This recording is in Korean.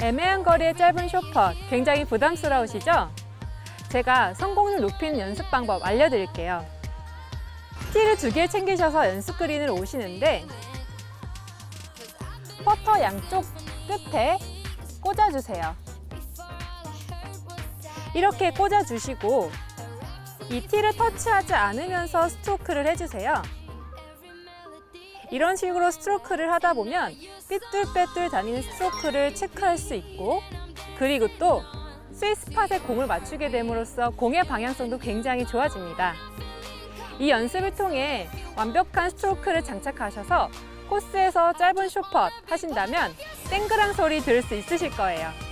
애매한 거리의 짧은 쇼퍼 굉장히 부담스러우시죠? 제가 성공률 높이는 연습 방법 알려드릴게요. 티를 두 개 챙기셔서 연습 그린을 오시는데 퍼터 양쪽 끝에 꽂아주세요. 이렇게 꽂아주시고 이 티를 터치하지 않으면서 스트로크를 해주세요. 이런 식으로 스트로크를 하다 보면 삐뚤빼뚤 다니는 스트로크를 체크할 수 있고 그리고 또 스위스팟에 공을 맞추게 됨으로써 공의 방향성도 굉장히 좋아집니다. 이 연습을 통해 완벽한 스트로크를 장착하셔서 코스에서 짧은 쇼펫 하신다면 땡그랑 소리 들을 수 있으실 거예요.